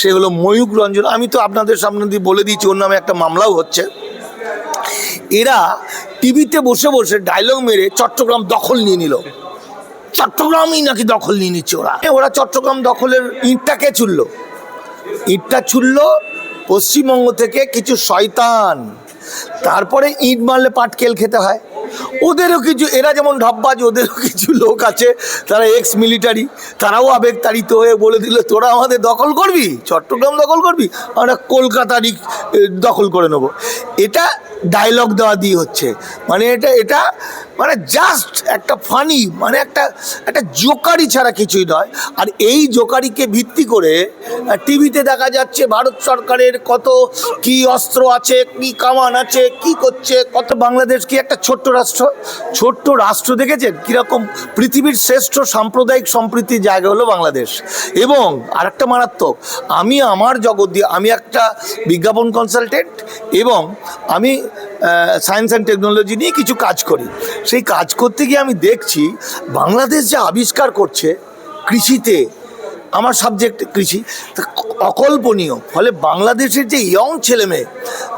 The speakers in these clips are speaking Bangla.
সে হলো ময়ূক রঞ্জন। আমি তো আপনাদের সামনে দিয়ে বলে দিয়েছি ওর নামে একটা মামলাও হচ্ছে। এরা টিভিতে বসে বসে ডায়লগ মেরে চট্টগ্রাম দখল নিয়ে নিল। চট্টগ্রামই নাকি দখল নিয়ে নিচ্ছে ওরা। ওরা চট্টগ্রাম দখলের ইটটাকে ছুড়ল। ইটটা ছুড়ল পশ্চিমবঙ্গ থেকে কিছু শয়তান। তারপরে ইট মারলে পাটকেল খেতে হয়। ওদেরও কিছু, এরা যেমন ঢাব্বাজ, ওদেরও কিছু লোক আছে, তারা এক্স মিলিটারি তারাও আবেগতাড়িত হয়ে বলে দিল, তোরা আমাদের দখল করবি? চট্টগ্রাম দখল করবি? আমরা কলকাতারই দখল করে নেব। এটা ডায়লগ দেওয়া দিয়ে হচ্ছে। মানে এটা এটা মানে জাস্ট একটা ফানি মানে একটা একটা জোকারি ছাড়া কিছুই নয়। আর এই জোকারিকে ভিত্তি করে টিভিতে দেখা যাচ্ছে ভারত সরকারের কত কি অস্ত্র আছে, কি কামান আছে, কি করছে, কত বাংলাদেশ কি একটা ছোট্ট রাষ্ট্র ছোট্ট রাষ্ট্র দেখেছেন? কীরকম পৃথিবীর শ্রেষ্ঠ সাম্প্রদায়িক সম্প্রীতির জায়গা হলো বাংলাদেশ। এবং আরেকটা মারাত্মক, আমি আমার জগৎ দিয়ে, আমি একটা বিজ্ঞাপন কনসালটেন্ট এবং আমি সায়েন্স অ্যান্ড টেকনোলজি নিয়ে কিছু কাজ করি। সেই কাজ করতে গিয়ে আমি দেখছি বাংলাদেশ যে আবিষ্কার করছে কৃষিতে, আমার সাবজেক্ট কৃষি অকল্পনীয়। ফলে বাংলাদেশের যে ইয়ং ছেলেমেয়ে,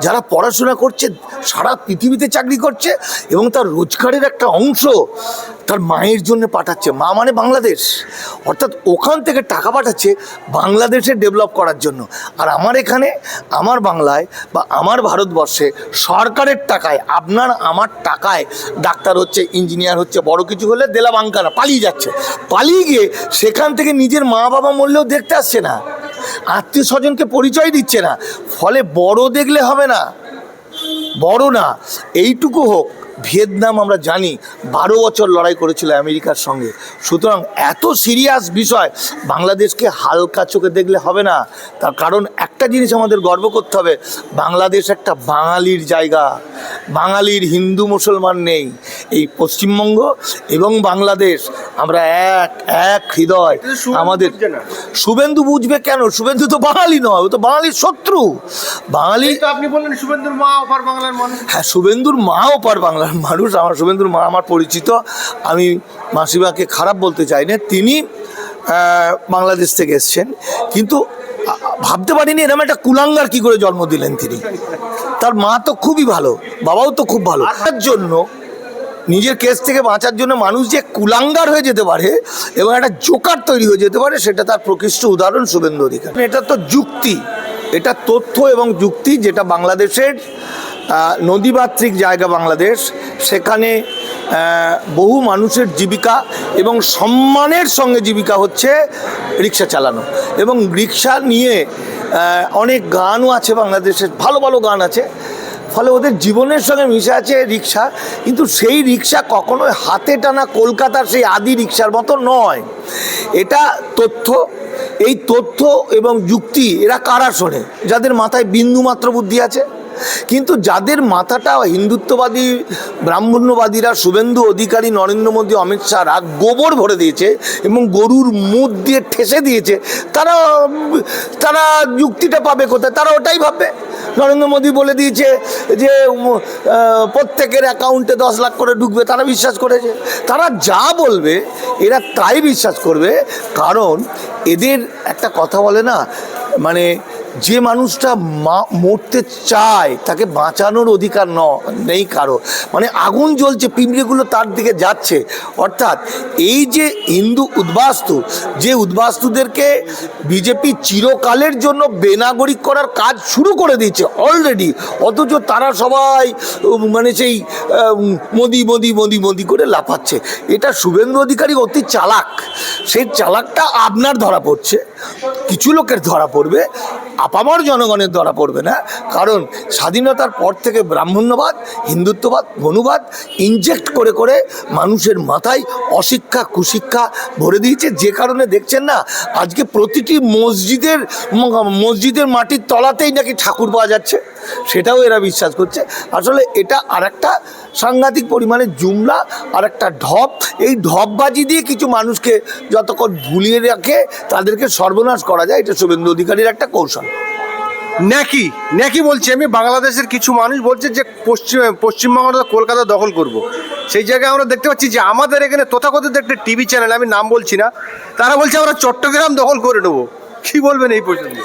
যারা পড়াশোনা করছে, সারা পৃথিবীতে চাকরি করছে এবং তার রোজগারের একটা অংশ তার মায়ের জন্য পাঠাচ্ছে। মা মানে বাংলাদেশ। অর্থাৎ ওখান থেকে টাকা পাঠাচ্ছে বাংলাদেশে ডেভেলপ করার জন্য। আর আমার এখানে, আমার বাংলায় বা আমার ভারতবর্ষে সরকারের টাকায়, আপনার আমার টাকায় ডাক্তার হচ্ছে ইঞ্জিনিয়ার হচ্ছে, বড় কিছু হলে দেলা বাঙ্কানা পালিয়ে যাচ্ছে। পালিয়ে গিয়ে সেখান থেকে নিজের মা বাবা মরলেও দেখতে আসছে না। আত্মীয় স্বজনকে পরিচয় দিচ্ছে না। ফলে বড় দেখলে হবে না। বড় না। এইটুকু হোক, ভিয়েতনাম আমরা জানি, বারো বছর লড়াই করেছিল আমেরিকার সঙ্গে। সুতরাং এত সিরিয়াস বিষয়, বাংলাদেশকে হালকা চোখে দেখলে হবে না। তার কারণ একটা জিনিস আমাদের গর্ব করতে হবে, বাংলাদেশ একটা বাঙালির জায়গা। বাঙালির হিন্দু মুসলমান নেই। এই পশ্চিমবঙ্গ এবং বাংলাদেশ আমরা এক এক হৃদয়। আমাদের শুভেন্দু বুঝবে কেন? শুভেন্দু তো বাঙালি নয় ও তো বাঙালির শত্রু। বাঙালি তো আপনি বললেন শুভেন্দুর মা অপার বাংলার মানুষ। হ্যাঁ শুভেন্দুর মাও পার বাংলার মানুষ। আমার শুভেন্দুর মা আমার পরিচিত। আমি মাসিমাকে খারাপ বলতে চাই না। তিনি বাংলাদেশ থেকে এসছেন। কিন্তু ভাবতে পারিনি এরকম একটা কুলাঙ্গার কি করে জন্ম দিলেন তিনি। তার মা তো খুবই ভালো বাবাও তো খুব ভালো। তার জন্য নিজের কেস থেকে বাঁচার জন্য মানুষ যে কুলাঙ্গার হয়ে যেতে পারে এবং একটা জোকার তৈরি হয়ে যেতে পারে সেটা তার প্রকৃষ্ট উদাহরণ শুভেন্দু অধিকার। এটা তো যুক্তি। এটা তথ্য এবং যুক্তি যেটা বাংলাদেশের নদীমাতৃক জায়গা বাংলাদেশ সেখানে বহু মানুষের জীবিকা এবং সম্মানের সঙ্গে জীবিকা হচ্ছে রিক্সা চালানো। এবং রিক্সা নিয়ে অনেক গানও আছে বাংলাদেশের ভালো ভালো গান আছে। ফলে ওদের জীবনের সঙ্গে মিশে আছে রিক্সা, কিন্তু সেই রিক্সা কখনোই হাতে টানা কলকাতার সেই আদি রিক্সার মতো নয়। এটা তথ্য, এই তথ্য এবং যুক্তি এরা কারা শোনে? যাদের মাথায় বিন্দুমাত্র বুদ্ধি আছে। কিন্তু যাদের মাথাটা হিন্দুত্ববাদী, ব্রাহ্মণ্যবাদীরা, শুভেন্দু অধিকারী নরেন্দ্র মোদী, অমিত শাহরা গোবর ভরে দিয়েছে এবং গরুর মুখ দিয়ে ঠেসে দিয়েছে, তারা তারা যুক্তিটা পাবে কোথায়? তারা ওটাই ভাববে। নরেন্দ্র মোদী বলে দিয়েছে যে প্রত্যেকের অ্যাকাউন্টে দশ লাখ করে ঢুকবে, তারা বিশ্বাস করেছে। তারা যা বলবে, এরা তাই বিশ্বাস করবে। কারণ এদের একটা কথা বলে না মানে যে মানুষটা মরতে চায়, তাকে বাঁচানোর অধিকার ন, নেই কারও। মানে আগুন জ্বলছে, পিঁপড়েগুলো তার দিকে যাচ্ছে। অর্থাৎ এই যে হিন্দু উদ্বাস্তু, যে উদ্বাস্তুদেরকে বিজেপি চিরকালের জন্য বেনাগরিক করার কাজ শুরু করে দিয়েছে অলরেডি অথচ তারা সবাই মানে সেই মোদি মোদি মোদি মোদি করে লাফাচ্ছে। এটা শুভেন্দু অধিকারী অতি চালাক। সেই চালাকটা আপনার ধরা পড়ছে, কিছু লোকের ধরা পড়বে আপামর জনগণের ধরা পড়বে না। কারণ স্বাধীনতার পর থেকে ব্রাহ্মণ্যবাদ, হিন্দুত্ববাদ মনুবাদ ইনজেক্ট করে করে মানুষের মাথায় অশিক্ষা, কুশিক্ষা ভরে দিয়েছে। যে কারণে দেখছেন না, আজকে প্রতিটি মসজিদের মসজিদের মাটির তলাতেই নাকি ঠাকুর পাওয়া যাচ্ছে। সেটাও এরা বিশ্বাস করছে। আসলে এটা আরেকটা সাংঘাতিক পরিমাণে জুমলা আর একটা ঢপ। এই ঢপবাজি দিয়ে কিছু মানুষকে যতক্ষণ ভুলিয়ে রাখে, তাদেরকে সর্বনাশ করা যায়। এটা শুভেন্দু অধিকারীর একটা কৌশল। নাকি নাকি বলছি আমি, বাংলাদেশের কিছু মানুষ বলছে যে পশ্চিম পশ্চিমবঙ্গ কলকাতা দখল করব। সেই জায়গায় আমরা দেখতে পাচ্ছি যে আমাদের এখানে তথাকথিত একটা টিভি চ্যানেল, আমি নাম বলছি না, তারা বলছে আমরা চট্টগ্রাম দখল করে নেব। কি বলবেন এই পর্যন্ত?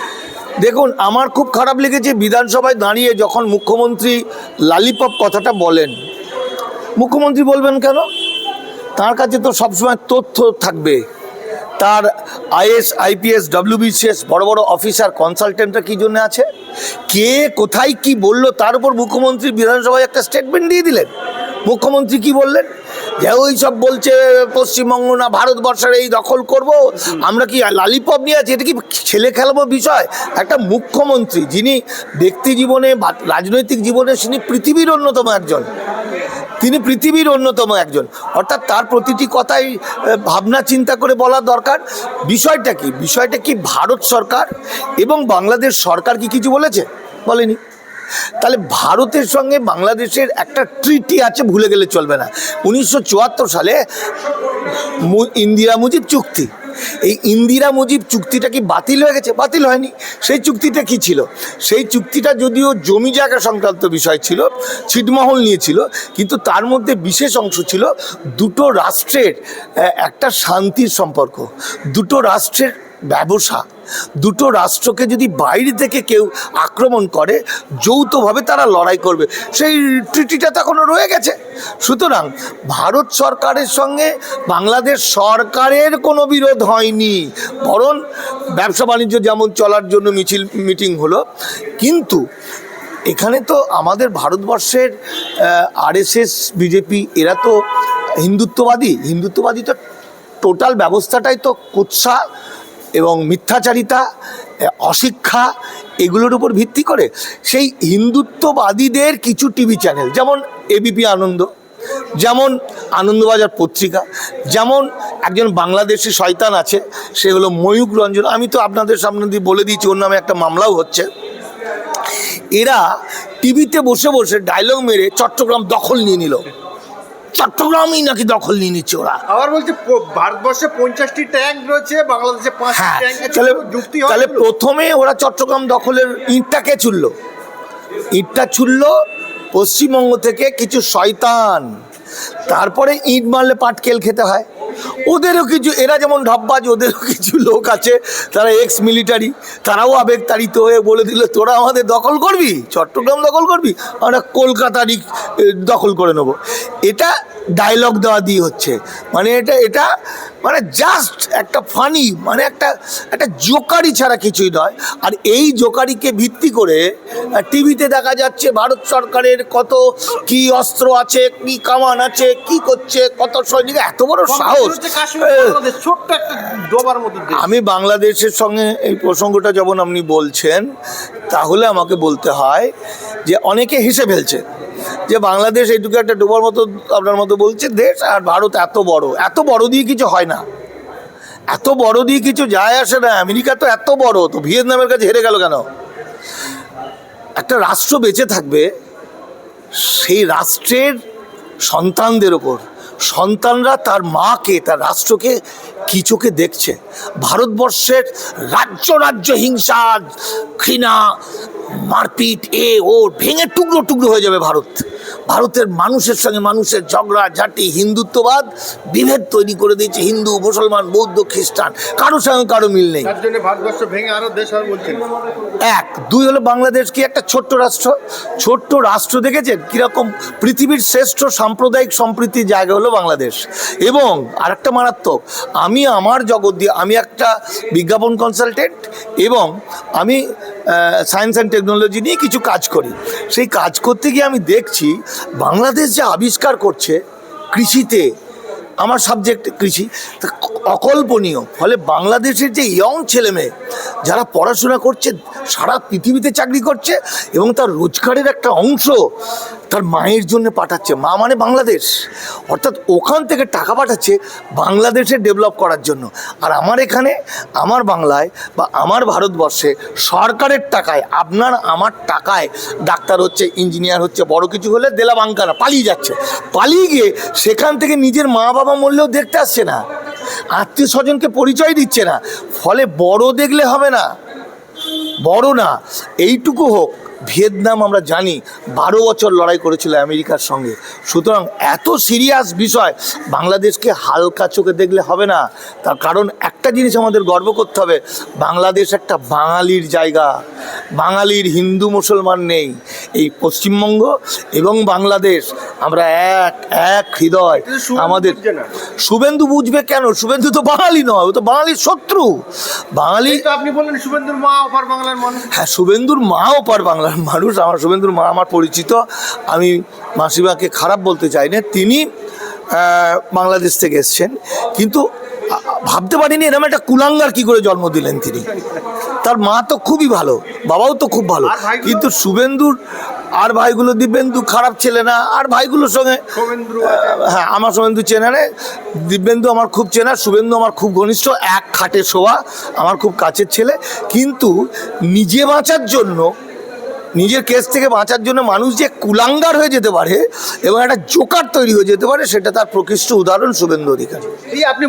দেখুন, আমার খুব খারাপ লেগেছে বিধানসভায় দাঁড়িয়ে যখন মুখ্যমন্ত্রী লালিপপ কথাটা বলেন। মুখ্যমন্ত্রী বলবেন কেন? তার কাছে তো সবসময় তথ্য থাকবে। তার আইএস, আইপিএস, ডব্লিউবিসিএস বড় বড় অফিসার, কনসালটেন্টরা কি জন্য আছে? কে কোথায় কি বলল, তার উপর মুখ্যমন্ত্রী বিধানসভায় একটা স্টেটমেন্ট দিয়ে দিলেন। মুখ্যমন্ত্রী কি বললেন? যে ওই সব বলছে পশ্চিমবঙ্গ না ভারতবর্ষের এই দখল করব, আমরা কি লালিপপ নিয়ে আছি? এটা কি ছেলে খেলাবো বিষয়? একটা মুখ্যমন্ত্রী যিনি ব্যক্তি জীবনে রাজনৈতিক জীবনে তিনি পৃথিবীর অন্যতম একজন। তিনি পৃথিবীর অন্যতম একজন। অর্থাৎ তার প্রতিটি কথাই ভাবনা, চিন্তা করে বলা দরকার। বিষয়টা কি? বিষয়টা কি ভারত সরকার এবং বাংলাদেশ সরকার কি কিছু বলেছে? বলেনি। তাহলে ভারতের সঙ্গে বাংলাদেশের একটা ট্রিটি আছে, ভুলে গেলে চলবে না। উনিশশো চুয়াত্তর সালে ইন্দিরা মুজিব চুক্তি। এই ইন্দিরা মুজিব চুক্তিটা কি বাতিল হয়ে গেছে? বাতিল হয়নি। সেই চুক্তিটা কি ছিল? সেই চুক্তিটা যদিও জমি জায়গা সংক্রান্ত বিষয় ছিল, ছিটমহল নিয়েছিল কিন্তু তার মধ্যে বিশেষ অংশ ছিল দুটো রাষ্ট্রের একটা শান্তির সম্পর্ক, দুটো রাষ্ট্রের ব্যবসা। দুটো রাষ্ট্রকে যদি বাইরে থেকে কেউ আক্রমণ করে, যৌথভাবে তারা লড়াই করবে। সেই ট্রিটিটা তো এখনও রয়ে গেছে। সুতরাং ভারত সরকারের সঙ্গে বাংলাদেশ সরকারের কোনো বিরোধ হয়নি। বরং ব্যবসা বাণিজ্য যেমন চলার জন্য মিছিল, মিটিং হলো। কিন্তু এখানে তো আমাদের ভারতবর্ষের আরএসএস, বিজেপি, এরা তো হিন্দুত্ববাদী। হিন্দুত্ববাদী তো টোটাল ব্যবস্থাটাই তো কুৎসা। এবং মিথ্যাচারিতা অশিক্ষা এগুলোর উপর ভিত্তি করে সেই হিন্দুত্ববাদীদের কিছু টিভি চ্যানেল, যেমন এবিপি আনন্দ, যেমন আনন্দবাজার পত্রিকা, যেমন একজন বাংলাদেশি শয়তান আছে, সে হলো ময়ূক রঞ্জন। আমি তো আপনাদের সামনে দিয়ে বলে দিয়েছি, ওর নামে একটা মামলাও হচ্ছে। এরা টিভিতে বসে বসে ডায়লগ মেরে চট্টগ্রাম দখল নিয়ে নিল। চট্টগ্রামই নাকি দখল নিয়ে নিচ্ছে ওরা। আবার বলছে ভারতবর্ষে পঞ্চাশটি ট্যাঙ্ক রয়েছে বাংলাদেশে পাঁচটি হ্যাঁ ট্যাঙ্ক তাহলে যুক্তি তাহলে প্রথমে ওরা চট্টগ্রাম দখলের ইটটাকে ছুড়লো? ইটটা ছুড়লো পশ্চিমবঙ্গ থেকে কিছু শয়তান। তারপরে ইট মারলে পাটকেল খেতে হয়। ওদেরও কিছু, এরা যেমন ঢপবাজ ওদেরও কিছু লোক আছে, তারা এক্স মিলিটারি তারাও আবেগতাড়িত হয়ে বলে দিল, তোরা আমাদের দখল করবি? চট্টগ্রাম দখল করবি? আমরা কলকাতারই দখল করে নেব। এটা ডায়লগ দেওয়া দিয়ে হচ্ছে। মানে এটা এটা মানে জাস্ট একটা ফানি মানে একটা একটা জোকারি ছাড়া কিছুই নয়। আর এই জোকারিকে ভিত্তি করে টিভিতে দেখা যাচ্ছে ভারত সরকারের কত, কি অস্ত্র আছে, কি কামান আছে, কি করছে, কত সৈনিক, এত বড় সাহস। আমি বাংলাদেশের সঙ্গে এই প্রসঙ্গটা যখন আপনি বলছেন তাহলে আমাকে বলতে হয় যে অনেকে হেসে ফেলছে যে বাংলাদেশ এইটুকু একটা ডোবার মতো আপনার মতো বলছে দেশ আর ভারত এত বড়। এত বড় দিয়ে কিছু হয় না। এত বড় দিয়ে কিছু যায় আসে না। আমেরিকা তো এত বড় তো ভিয়েতনামের কাছে হেরে গেল কেন? একটা রাষ্ট্র বেঁচে থাকবে সেই রাষ্ট্রের সন্তানদের ওপর। সন্তানরা তার মাকে, তার রাষ্ট্রকে কি চোখে দেখছে। ভারতবর্ষের রাজ্য রাজ্য হিংসা ঘৃণা, মারপিট, এ, ও, ভেঙে টুকরো টুকরো হয়ে যাবে ভারত। ভারতের মানুষের সঙ্গে মানুষের ঝগড়া ঝাঁটি হিন্দুত্ববাদ বিভেদ তৈরি করে দিয়েছে হিন্দু মুসলমান বৌদ্ধ খ্রিস্টান। কারোর সঙ্গে কারও মিল নেই। ভারতবর্ষ ভেঙে আরও দেশ বলছেন। এক। দুই হলো বাংলাদেশ কি একটা ছোট্ট রাষ্ট্র? ছোট্ট রাষ্ট্র দেখেছেন? কীরকম পৃথিবীর শ্রেষ্ঠ সাম্প্রদায়িক সম্প্রীতির জায়গা হলো বাংলাদেশ। এবং আরেকটা মারাত্মক আমি আমার জগৎ দিয়ে আমি একটা বিজ্ঞাপন কনসালটেন্ট এবং আমি সায়েন্স অ্যান্ড টেকনোলজি নিয়ে কিছু কাজ করি। সেই কাজ করতে গিয়ে আমি দেখছি বাংলাদেশ যে আবিষ্কার করছে কৃষিতে আমার সাবজেক্ট কৃষি অকল্পনীয়। ফলে বাংলাদেশের যে ইয়ং ছেলেমেয়ে যারা পড়াশোনা করছে, সারা পৃথিবীতে চাকরি করছে এবং তার রোজগারের একটা অংশ তার মায়ের জন্য পাঠাচ্ছে। মা মানে বাংলাদেশ। অর্থাৎ ওখান থেকে টাকা পাঠাচ্ছে বাংলাদেশে ডেভেলপ করার জন্য। আর আমার এখানে, আমার বাংলায় বা আমার ভারতবর্ষে সরকারের টাকায়, আপনার আমার টাকায় ডাক্তার হচ্ছে ইঞ্জিনিয়ার হচ্ছে, বড় কিছু হলে দেলা বাঙ্কারা পালিয়ে যাচ্ছে। পালিয়ে গিয়ে সেখান থেকে নিজের মা বাবা মরলেও দেখতে আসছে না। আত্মীয় স্বজনকে পরিচয় দিচ্ছে না। ফলে বড় দেখলে হবে না। বড় না। এইটুকু হোক, ভিয়েতনাম আমরা জানি, বারো বছর লড়াই করেছিল আমেরিকার সঙ্গে। সুতরাং এত সিরিয়াস বিষয়, বাংলাদেশকে হালকা চোখে দেখলে হবে না। তার কারণ একটা জিনিস আমাদের গর্ব করতে হবে, বাংলাদেশ একটা বাঙালির জায়গা। বাঙালির হিন্দু মুসলমান নেই। এই পশ্চিমবঙ্গ এবং বাংলাদেশ আমরা এক এক হৃদয় আমাদের। শুভেন্দু বুঝবে কেন? শুভেন্দু তো বাঙালি নয় ও তো বাঙালির শত্রু। বাঙালি আপনি বললেন শুভেন্দুর মা অপার বাংলার মানুষ। হ্যাঁ শুভেন্দুর মাও পার বাংলার মানুষ আমার শুভেন্দুর মা আমার পরিচিত। আমি মাসিমাকে খারাপ বলতে চাই না তিনি বাংলাদেশ থেকে এসছেন। কিন্তু ভাবতে পারিনি এরকম একটা কুলাঙ্গার কি করে জন্ম দিলেন তিনি? তার মা তো খুবই ভালো বাবাও তো খুব ভালো। কিন্তু শুভেন্দুর আর ভাইগুলো দিব্যেন্দু খারাপ ছেলে না আর ভাইগুলোর সঙ্গে হ্যাঁ আমার শুভেন্দু চেনা রে দিব্যেন্দু আমার খুব চেনা শুভেন্দু আমার খুব ঘনিষ্ঠ এক খাটে শোয়া আমার খুব কাছের ছেলে। কিন্তু নিজে বাঁচার জন্য নিজের কেস থেকে বাঁচার জন্য মানুষ যে কুলাঙ্গার হয়ে যেতে পারে এবং একটা জোকার তৈরি হয়ে যেতে পারে সেটা তার প্রকৃষ্ট উদাহরণ শুভেন্দু অধিকারী। এই আপনি